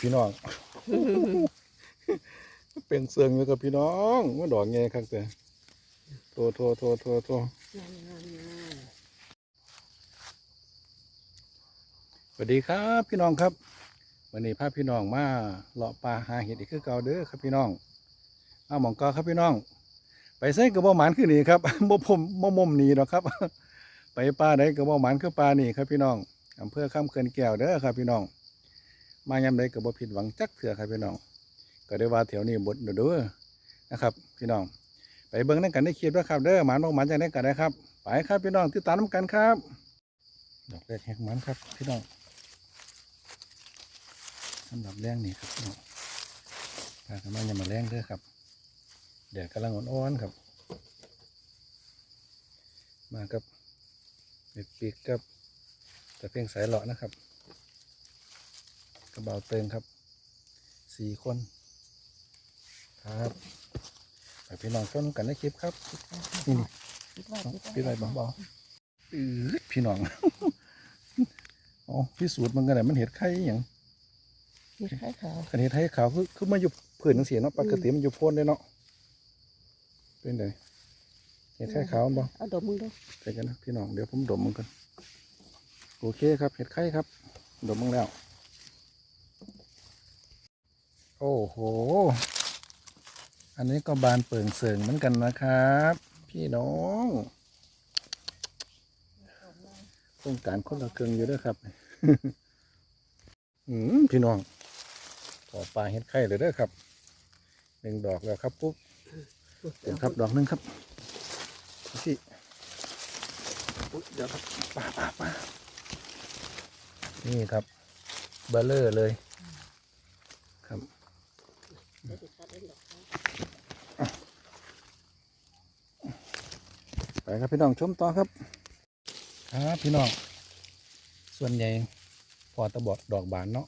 พี่น้อง เป็นเสืองอยู่กับพี่น้องว่าดอกไงครับแต่โทโทโทโทโทสวัสดีครับพี่น้องครับ วันนี้พาพี่น้องมาเลาะปลาหาเห็ดอีกคือเก่าเด้อครับพี่น้องมาหมองกอครับพี่น้อง ไปใส่กระบอกหมานขึ้นนี่ครับบ่ผมบ่มุมหนีหรอกครับ ไปปลาใดกระบอกหมานคือปลานี่ครับพี่น้องอำเภอข้ามเขื่อนแก้วเด้อครับพี่น้อง มายามใดก็บ่ผิดหวังจักเถื่อครับพี่น้อง ก็ได้ว่าแถวนี้บดเด้อนะครับพี่น้อง ไปเบิ่งนั่นกันได้คลิปด้วยครับเด้อหมานบ่หมานจังได้กันนะครับ ไปครับพี่น้องติดตามน้ำกันครับ ดอกแรกแหกหมันครับพี่น้องสำหรับแรงนี่ครับพี่น้องพากันมาย่ามาแรงเด้อครับเดี๋ยวกำลังอ่อนๆครับ มากับเม็ดปีกกับแตะเพียงสายเลาะนะครับ กระเบาเติงครับสี่คนครับไปพี่น้องชมกันในคลิปครับนี่นี่คิดว่าพี่ไรบ้างบออือพี่น้องอ๋อพี่สูตรมันกันไหนมันเห็ดไข่อหย่างคิดคล้ายขาวคันเห็ดไข่ขาวคือคือมาอยู่ผืนจังสีเนาะปกติมันอยู่โพนเลยเนาะเป็นไงเห็ดไข่ขาวบ่เอาดมมึงดูใส่กันนะพี่น้องเดี๋ยวผมดมมันกันโอเคครับเห็ดไข่ครับ ดมมันแล้ว โอ้โห อันนี้ก็บานเปิงเสิงเหมือนกันนะครับ พี่น้องต้องการคนละเครื่องอยู่ด้วยครับ อืมพี่น้องขอปลาเห็ดไข่เลยด้อครับ หนึ่งดอกแล้วครับปุ๊บเดี๋ยวครับดอกหนึ่งครับพี่เดี๋ยวครับปลาปลาปลานี่ครับเบลเลอร์เลย ครับ เดี๋ยวติดตัดเองดอกเขา ไปครับพี่น้องชมต่อครับครับพี่น้องส่วนใหญ่พอตะบอดดอกบานเนาะ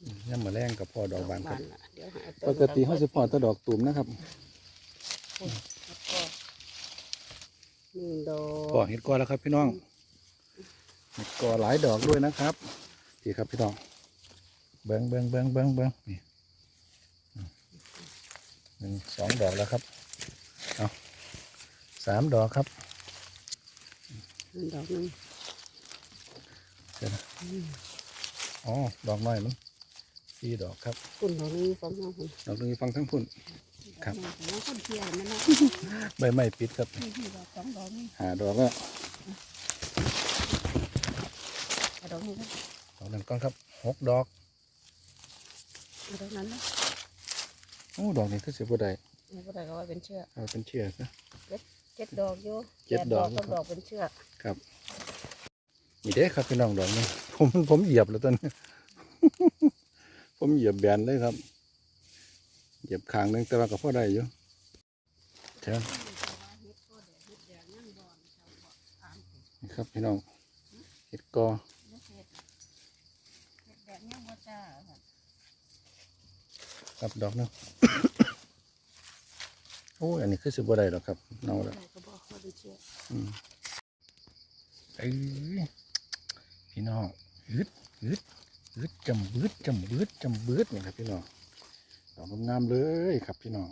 อืมย่ำมาแรงกับพอดอกบานครับน่ะเดี๋ยวหาปกติเขาจะพอแตะดอกตุ่มนะครับแล้วก็หนึ่งดอพอกเห็ดกอแล้วครับพี่น้องเห็ดกอหลายดอกด้วยนะครับพี่ครับพี่น้องเบิ้งเบิ้งเบิ้งเบิ้งเบิ้งนี่อืม หนึ่งสองดอกแล้วครับเอาสามดอกครับหนึ่งดอกหนึ่งเดี๋ยวนะอืมอ๋อดอกน้อยมันสี่ดอกครับคุณดอกหนึงฟังน้องคุณดอกหนึงฟังทั้งพุ่น ครับน้องคนเที่ยวมันเนาะใบไม้ปิดครับนี่ดอกสองดอกนี่หาดอกแล้วเอาดอกนี้นะดอกนั้นก่อนครับหกดอกเอาดอกนั้นนะ โอ้ดอกนี้คือสิบบัได้นี่ก็ได้ก็ว่าเป็นเชือกเอาเป็นเชือกนะ เจ็ดดอกอยู่เจ็ดดอกแปต้องดอกเป็นเชือกครับนี่เด้ครับพี่น้องดอกนี้ผมผมเหยียบแล้วตอนนี้ ผมเหยียบแบนเลยครับ เหยียบขางหนึงแต่ว่าก็พอได้อยู่เชิญนี่ครับพี่น้องเห็ดกอแบบนี้ว่าจ้า ครับดอกหนึงโอ้ยอันนี้คือสิบบัได้หรอกครับเน่าแล้วได้ก็บอกว่าเป็นเชือกอืมเอ้ยพี่น้องฮึดฮึดฮึดจำบืดจำบืดจำบืดนี่ครับพี่น้องดอกงามๆเลยครับพี่น้อง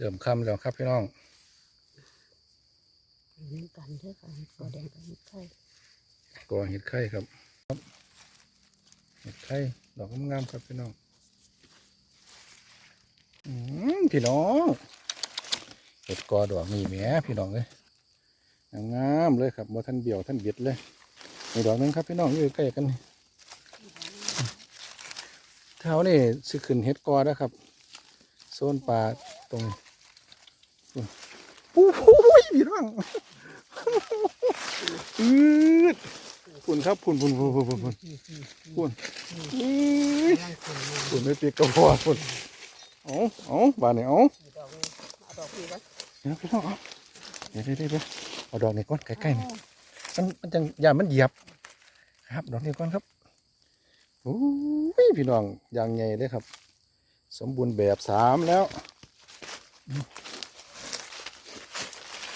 เริ่มค่ำแล้วครับพี่น้องเหมือนกันเด้อค่ะก็แดงกับเห็ดไข่กอเห็ดไข่ครับครับเห็ดไข่ดอกงามๆครับพี่น้องอืมพี่น้องเห็ดกอดอกนี่แหมพี่น้องเลยงามๆเลยครับบ่ท่านเบี่ยวท่านเบียดเลยมีดอกหนึงครับพี่น้องอยู่ใกล้กันนี่เท้านี่สิขึ้นเห็ดกอแล้วครับโซนป่าตรงนี้ โอ้โหพี่น้องอืดฝุ่นครับฝุ่นฝุ่นฝุ่นฝุ่นฝุ่นฝุ่นฝุ่นฝุ่นไม่ปีกกระพอฝุ่นเอาเอาบานนี่เอาดอกนี้เอาเดี๋ยวพี่น้องเอาเดี๋ยวเดี๋ยวเดี๋ยวเอาดอกนี้ก่อนใกล้ๆนี่มันมันจังอย่ามันเหยียบ ครับดอกนี้ก่อนครับโอ้ยพี่น้องอย่างไงเลยครับ สมบูรณ์แบบสามแล้ว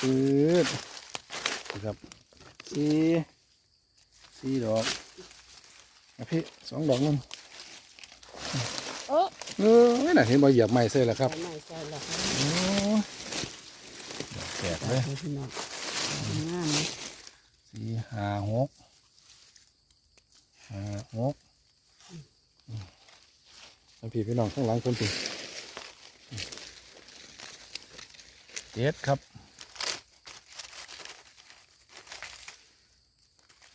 ปืดนะครับสี่สี่ดอกอะพี่สองดอกนึงโอ้เออไม่น่าเห็นบ่เหยียบไม้เส้แล้วครับใส่ใหม่ใส่ละครับโอ้ยแตกเลยพี่น้องงามนะสี่ห้าหกห้าหกอืมแล้วพี่พี่น้องข้างหลังคนพี่เจ็ดครับ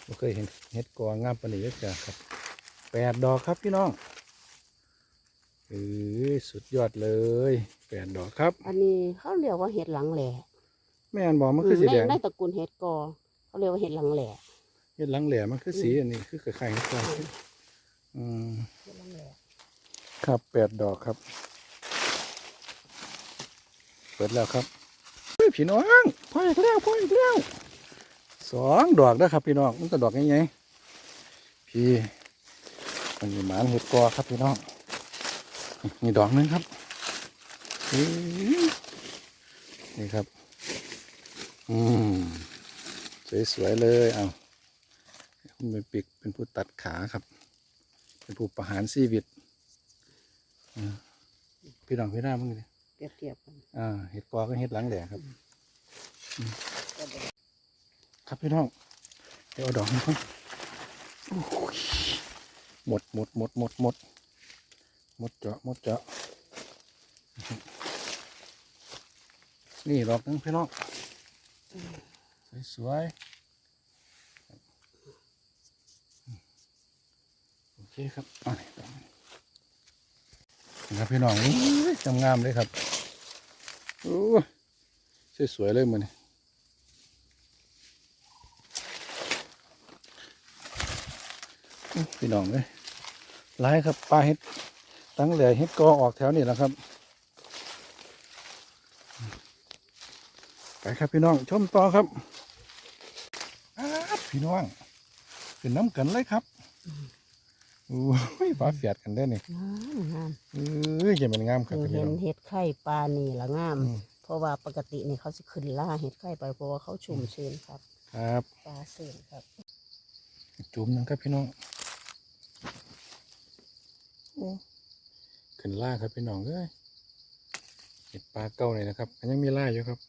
บ่เคยเห็นเห็ดกองามปานนี้เยอะจ้ะครับแปดดอกครับพี่น้องเออสุดยอดเลยแปดดอกครับ อันนี้เขาเรียกว่าเห็ดหลังแหล่แม่นบอกมันคือสีในแดงในตระกูลเห็ดกอเขาเรียกว่าเห็ดหลังแหล่เห็ดหลังแหลมมันคือสีอันนี้คือคล้ายๆเห็ดกองอืมเห็ดหลังแหล่ครับแปดดอกครับ เปิดแล้วครับเฮ้ยพี่น้องพออีกแล้วพออีกแล้ว สองดอกนะครับพี่น้องมันจะดอกยังไงพี่มันมีหมานเห็ดกอครับพี่น้องนี่ดอกหนึงครับอื้อนี่ครับ อืมสวยๆเลยเอาคุณเป็นปิกเป็นผู้ตัดขาครับ เป็นผู้ประหารชีวิตพี่น้องพี่น้ามึงเลยเปรียบเทียบกันอ่าเห็ดกอก็เห็ดหลังแหล่ครับอืม ครับพี่น้อง เดี๋ยวเอาดอกนี้ก่อนโอ้ยหมดหมดหมดหมดหมดหมดเจาะหมดเจาะนี่ดอกนึงพี่น้องสวยๆโอเคครับอานี่ดอกนี้ครับพี่น้องอุ้ยงามเลยครับโอ้ยสวยๆเลยมัน พี่น้องเลยหลายครับปลาเห็ดตั้งเหลือเห็ดกอออกแถวนี้แหล้วครับไปครับพี่น้องชมต่อครับอ้าวพี่น้องขึ้นน้ำกันเลยครับโอ้ยฟ้าเฟียดกันได้อนี่งามงามเอ้ยจะเป็นงามครับคือพี่เห็น้นองเห็ดไข่ปลานี่ละงามอืมเพราะว่าปกตินี่เขาจะขึ้นล่าเห็ดไข่ไปเพราะว่าเขาชุ่มชื้นครับ ครับปลาเสื่นครับ จุ่มหนึงครับพี่น้องโอ้ ขึ้นล่าครับพี่น้องเอ้ยเห็ดปลาเก่าเลยนะครับมันยังมีล่าอยู่ครับ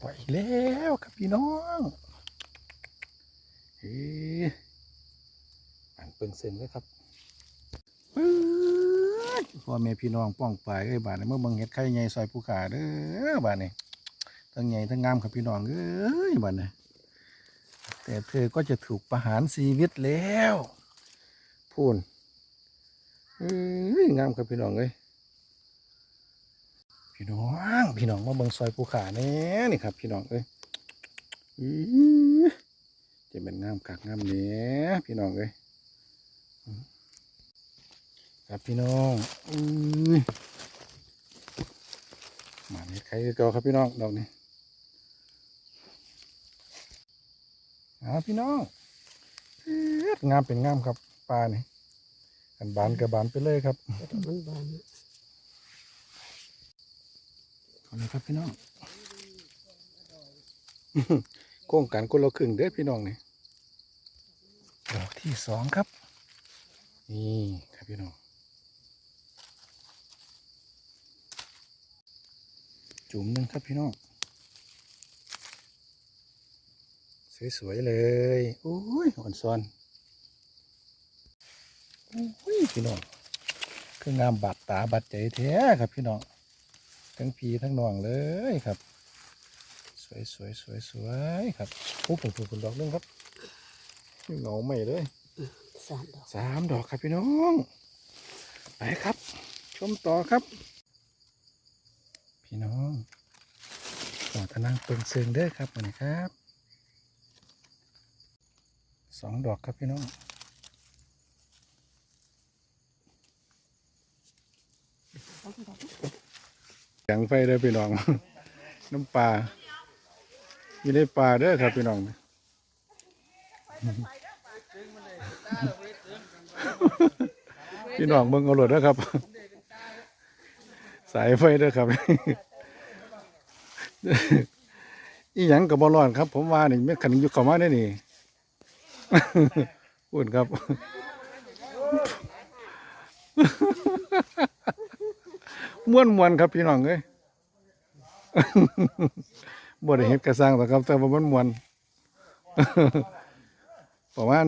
ปล่อยอีกแล้วครับพี่น้องเฮ้ยอ่านเปิงเซ็นเลยครับพ่อแม่พี่น้องป้องปลายเอ้ยบาดนี้เมื่อบังเห็ดไข่ใหญ่ซอยภูขาเด้อบาดนี้ทั้งใหญ่ทั้งงามครับพี่น้องเอ้ยบาดนี้แต่เธอก็จะถูกประหารชีวิตแล้ว พูน เอ้ยงามครับพี่น้องเลยพี่น้องพี่น้องมาเบิ่งซอยภูขาแน่นี่ครับ พี่น้องเอ้ยอือจะเป็นงามคักงามเนี้ยพี่น้องเอ้ยครับพี่น้องอื้อมาเน็ดไข่คือเก่าครับพี่น้องดอกนี้เอาพี่น้องเอิ้ดงามเป็นงามครับปลานี่ กันบานกับบานไปเลยครับแต่มันบานเอาเลยครับพี่น้องโครงการคนละครึ่งเด้อพี่น้องนี่ดอกที่สองครับ นี่ครับพี่น้อง จุ่มหนึ่งครับพี่น้อง สวยๆเลย โอ้ยอ่อนซ้อนโอ้ย พี่น้องคืองามบาดตาบาดใจแท้ครับพี่น้องทั้งพีทั้งน้องเลยครับ สวยสวยสวยสวยครับโอ้ผมผมดอกหนึงครับเหงาใหม่เลยสามดอกสามดอกครับพี่น้องไปครับ ชมต่อครับ พี่น้องขอตะนังเปิงเซิงเด้อครับวันนี้ครับสองดอกครับพี่น้อง สองดอก แสงไฟเด้อพี่น้อง น้ำปลาอยู่ในปลาเด้อครับพี่น้องพี่น้องเบิ่งเอารถนะครับ สายไฟเด้อครับอีหยังกับบอลอนครับ ผมว่านี่ไม่ขันอยู่เข้ามาได้นี่พูดครับ ม่วนมวนครับพี่น้องเอ้ยบ่ได้เฮ็ดกระสร้างหรอกครับ แต่ว่ามันมวนประมาณ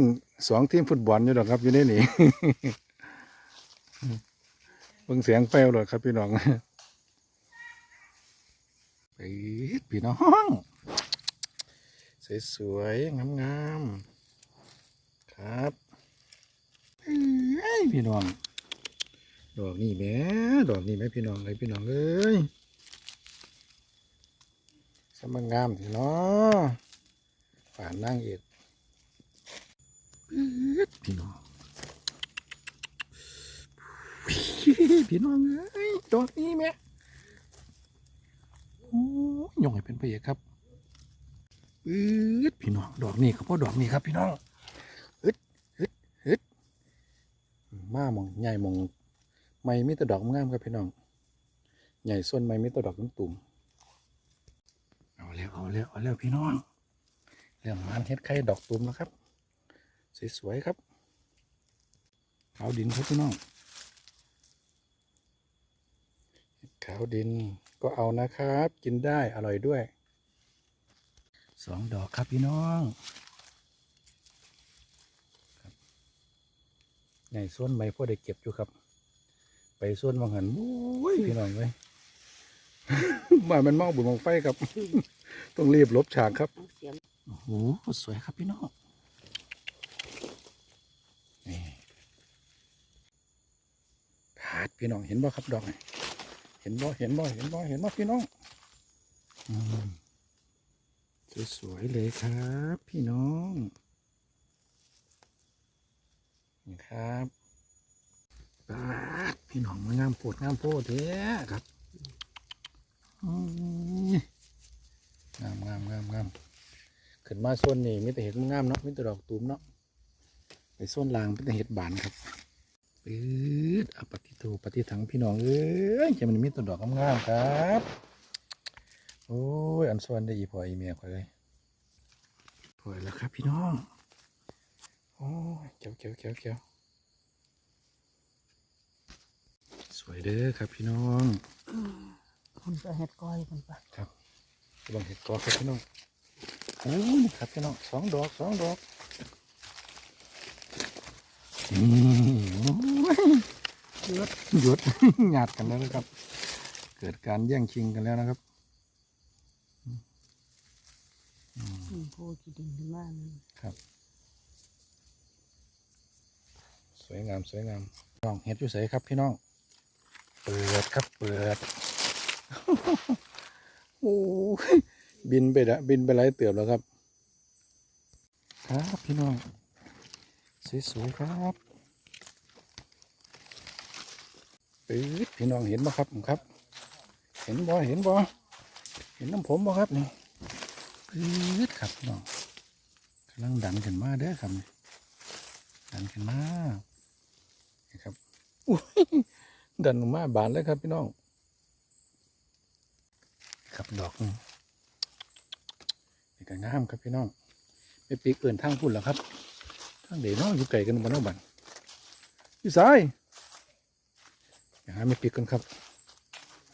สองทีมฟุตบอลอยู่ดอกครับอยู่ในนี่เบิ่งเสียงแป้วเลยครับพี่น้องปีดพี่น้องสวยๆงามๆครับพี่น้อง ดอกนี่แม่ดอกนี่แม่พี่น้องเลยพี่น้องเอ้ยสมังงามทีเนาะฝ่านนั่งเอกปี๊ดพี่น้องพี่น้องเอ้ยดอกนี้แม่โอ้ยงให้เป็นพระเอกครับปื๊ดพี่น้องดอกนี้ครับพ่อดอกนี้ครับพี่น้องฮึดฮึดฮึดมาหมองใหญ่มอง ไม่มีแต่ดอกงามครับพี่น้อง ใหญ่ส่วนไม่มีแต่ดอกตุ่มเอาแล้วเอาแล้วเอาแล้วพี่น้อง เรื่องมันเฮ็ดไข่ดอกตุ่มแล้วครับ สวยๆครับ ขาวดินครับพี่น้องขาวดินก็เอานะครับ กินได้อร่อยด้วยสองดอกครับพี่น้องใหญ่ส่วนไม่พอได้เก็บอยู่ครับ ไปส่วนวังหันโอ้ยพี่น้องเลยมามันเมาบุญมองไฟครับ ต้องรีบลบฉากครับเอาเสียมโอ้โหสวยครับพี่น้องนี่ขาดพี่น้องเห็นบ่ครับดอกนี่เห็นบ่เห็นบ่เห็นบ่เห็นบ่พี่น้องอืมสวยๆเลยครับ พี่น้องนี่ครับปาด พี่น้องมางามโพดงามโพดเด้ครับงามงามงามงามขึ้นมาส่วนนี้มีแต่เห็ดงามเนาะมีแต่ดอกตูมเนาะไปส่วนล่างมีแต่เห็ดบานครับปื๊ดอปฏิโทปฏิถังพี่น้องเอ้ยจะมันมีแต่ดอกงามครับโอ้ยอันส่วนได้อีพออีเมียคอยเลยพอยแล้วครับพี่น้องโอ้ยเขียวเขียวเขียวเขียว สวยเด้อครับพี่น้องคนจะเฮ็ดก้อยคนปะครับลองเห็ดกอครับพี่น้องโอ้ยครับพี่น้องสองดอกสองดอกนี่โอ้ยหยุดหยุดหยาดกันแล้วนะครับ เกิดการแย่งชิงกันแล้วนะครับอืมโพจีดินขึ้นมาเลยครับ สวยงามสวยงามน้องเห็ดอยู่ใสครับพี่น้อง เปิดครับเปิดโอ้บินไปละบินไปไรเตือบแล้วครับ ครับพี่น้อง สวยๆครับปื๊ดพี่น้องเห็นบ่ครับผมครับ เห็นบ่เห็นบ่เห็นน้ำผมบ่ครับนี่ปื๊ดครับพี่น้องกำลังดันขึ้นมาเด้อครับดันขึ้นมานี่ครับอุ้ย ดันออกมาบานเลยครับพี่น้อง ครับดอกนี่ก็งามครับพี่น้องไปปีกเอื่นทางพุ่นแล้วครับทางเดี๋ยวน้องอยู่ไกลกันบ้านนอกบ้านอยู่ซ้ายอย่าหาไม่ปีกกันครับ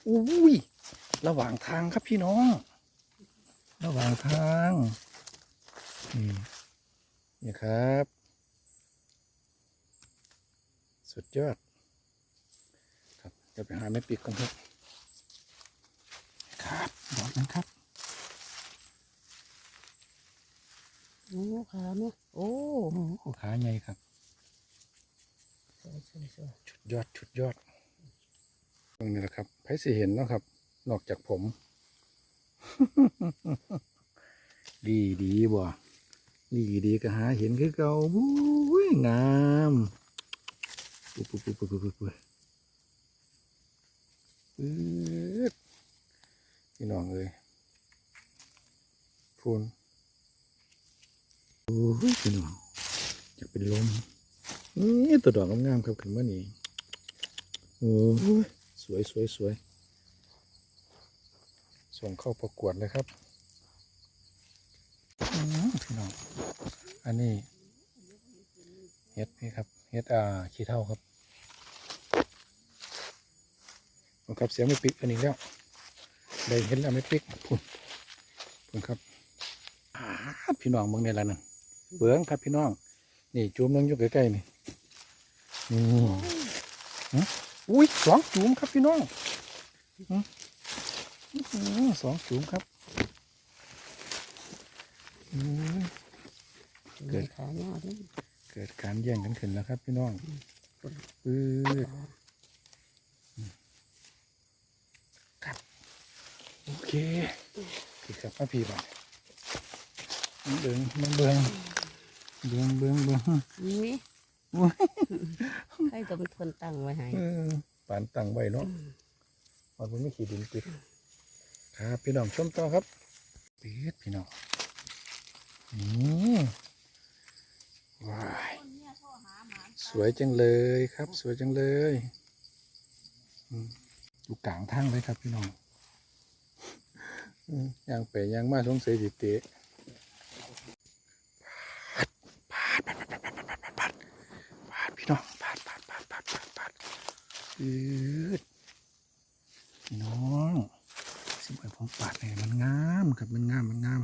อุ้ยระหว่างทางครับพี่น้อง ระหว่างทางนี่นี่ครับ สุดยอด ดี๋ยวไปหาไม่ปีกกันครับครับดอกนั้นครับโอ้ขาเนี่ยโอ้โอ้โหขาใหญ่ครับสวยสวยสวยชุดยอดชุดยอดตรงนี้แหละครับไผสิเห็นเนาะครับ นอกจากผม ดีดีบ่ดีดีก็หาเห็นคือเก่าบุ้ยงามปุ๊บปุ๊บปุ๊บปุ๊บปุ๊บ ปุ๊ดพี่น้องเอ้ยพูนโอ้ยพี่น้องอยากเป็นลมนี่ตัวดอกงามๆครับขึ้นมานี่โอ้ยสวยสวยสวยส่งเข้าประกวดเลยครับอ๋อพี่น้อง อันนี้เฮ็ดนี่ครับเฮ็ดอ่าขี้เท่าครับเอา ครับเสียงไม่ปิกอันนี้แล้วได้เห็นแล้วไม่ปิกพุ่นพุ่นครับอ่าพี่น้องมึงในละนั่นเบื้องครับพี่น้อง นี่จูมนึงอยู่ใกล้ๆนี่นี่หึอุ้ยสองจูมครับพี่น้องหึอื้อหือสองจูมครับอืมเกิเกิดดขาหน้าด้วยเกิดการแย่งกันขึ้นแล้วครับพี่น้องปื้อครับ โอเคพี่ครับมาพี่บ้านเบิ้งเบิ้งเบิ้งเบิ้งเบิ้งเบิ้งนี่โอ้ยใครจะเป็นคนตั้งไว้ให้เออปานตังไว้เนาะมันบ่ไม่ขีดินติดครับพี่น้องชมต่อครับปิดพี่น้องนี่ว้ายสวยจังเลยครับ สวยจังเลยอืมอยู่กลางทางเลยครับพี่น้องอืม ย่างไปย่างมาสงสัยสิเตะปาดปาดปาดปาดปาดปาดปาดปาดพี่น้องปาดปาดปาดปาดปาดปาดอืดพี่น้องสิบไอ้ผมปาดเลยมันงามครับมันงามมันงาม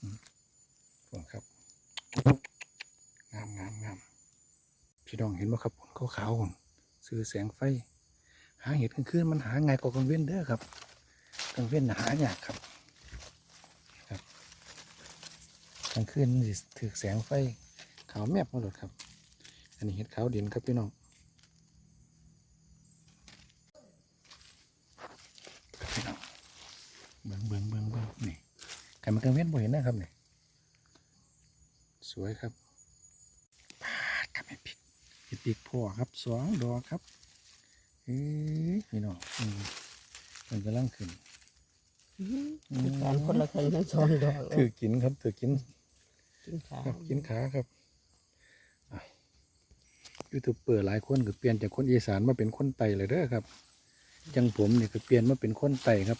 อืมพวกครับงามงามงามพี่น้องเห็นไหมครับขาวขาวๆหุ่นซื้อแสงไฟ หาเห็ดกลางคืนมันหาไงกว่ากลางเว้นเด้อครับ กลางเว้นน่ะหายากครับครับกลางคืนสิถือแสงไฟขาวแมบมาหลดครับ อันนี้เห็ดขาวดินครับพี่น้องครับพี่น้องเบิ้งเบิ้งเบิ้งเบิ้งนี่ไก่มันกลางเว้นบ่เห็นนะครับนี่สวยครับปาดครับแม่พริกเห็ดปีกพ่อครับสองดอกครับเอ้ยพี่น้องมันกำลังขึ้น คือการคนละคนทั้งสองดอกถือกินครับถือกินกินขาครับกินขาครับอะยูทูบเบอร์หลายคนก็เปลี่ยนจากคนอีสานมาเป็นคนไตเลยเด้อครับจังผมเนี่ยก็เปลี่ยนมาเป็นคนไตครับ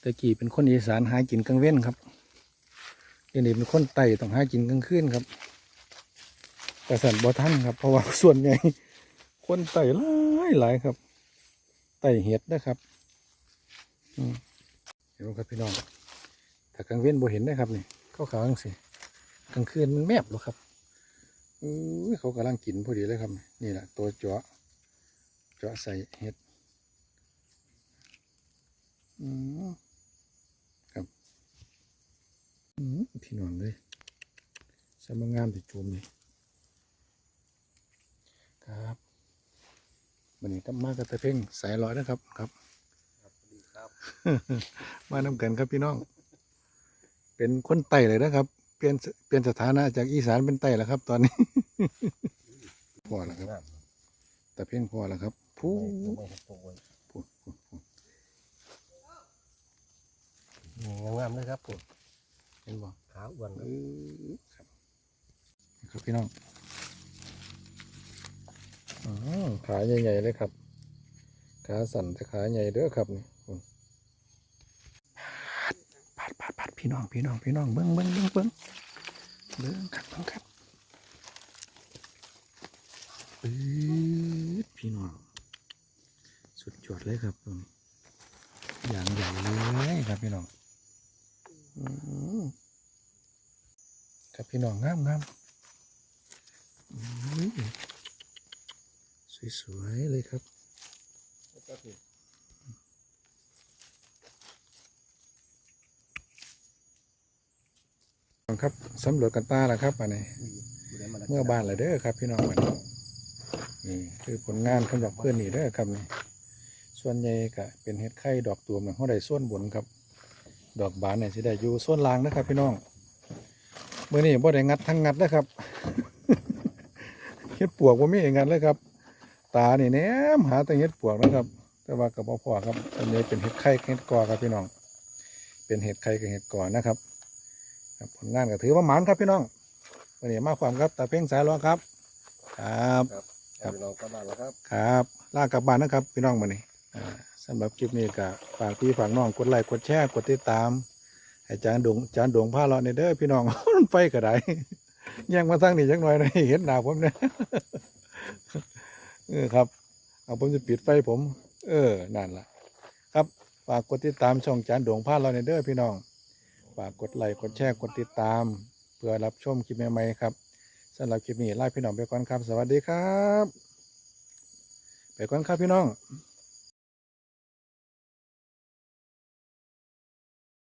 แตะกี้เป็นคนอีสานหากินกลางเว้นครับเดี๋ยวนี้เป็นคนไตต้องหากินกลางคืนครับกระสันบ่ทันครับ เพราะว่าส่วนใหญ่คนไตหลายหลายครับไตเห็ดนะครับ อืม เห็นไหมครับพี่น้องถ้ากลางเว้นบ่เห็นได้ครับนี่เขาขาวจังสิกลางคืนมันแมบหรอครับอุ้เขากำลังกินพอดีเลยครับ นี่แหละตัวเจาะเจาะใส่เห็ดอืมครับอืมพี่น้องเลยสมงามติจูมนี่ครับวันนี้ตั้มมากกับตะเพ่งสายลอยนะครับครับ มานำกันครับพี่น้อง เป็นคนไต่เลยนะครับ เปลี่ยนเปลี่ยนสถานะจากอีสานเป็นไต่แล้วครับ ตอนนี้พอแล้วครับแต่เพียงพอแล้วครับพูดพูดพูดพูดงามเลยครับผมเห็นบ่ขาอ้วนครับนี่ครับพี่น้องอขาใหญ่ๆเลยครับ ขาสั่นแต่ขาใหญ่เด้อครับนี่คุณปาดปาดปาดปาด พี่น้องพี่น้องพี่น้องเบิ้งเบิ้งเบิ้งเบิ้งเบิ้งครับเบิ้งครับปื๊ดพี่น้องสุดยอดเลยครับตรงนี้อย่างใหญ่เลยครับพี่น้องอืมครับพี่น้องงามงามอุ้ยสวยๆเลยครับ ครับสำรวจกันป้าแล้วครับอันนี้เมื่อบ้านเลยเด้อครับ พี่น้องมันนี่คือผลงานสำหรับเพื่อนนี่เด้อครับนี่ส่วนใหญ่ก็เป็นเห็ดไข่ดอกตูมเขาได้ส่วนบนครับ ดอกบานเนี่ยสิได้อยู่ส่วนล่างนะครับ พี่น้องเมื่อนี้บ่ได้งัดทั้งงัดนะครับเห็ดปวกว่ามีงัดเลยครับ ตานี่แนมหาแต่เห็ดปวกนะครับ แต่ว่ากับพ่อครับอันนี้เป็นเห็ดไข่เห็ดกอครับพี่น้อง เป็นเห็ดไข่กับเห็ดกอนะครับ ครับผลงานก็ถือว่าหมานครับพี่น้องวันนี้มาความครับตาเพ่งสายรองครับ ครับครับพี่น้องกลับบ้านแล้วครับครับลากลับบ้านนะครับ พี่น้องมานี่อ่าสำหรับคลิปนี้ก็ฝากพี่ฝากน้องกดไลค์กดแชร์กดติดตามให้จานดงจานดงพาเราในเด้อพี่น้องมันไปก็ได้ยังมาทั้งนี้จักหน่อยนะเห็นหน้าผมเนี่ยเออครับเอาผมจะปิดไฟผม เออนั่นล่ะ ครับฝากกดติดตามช่องจานดงพาเราในเด้อพี่น้อง ฝากกดไลค์กดแชร์กดติดตาม เพื่อรับชมคลิปใหม่ๆครับสำหรับคลิปนี้ลาพี่น้องไปก่อนครับ สวัสดีครับ ไปก่อนครับพี่น้อง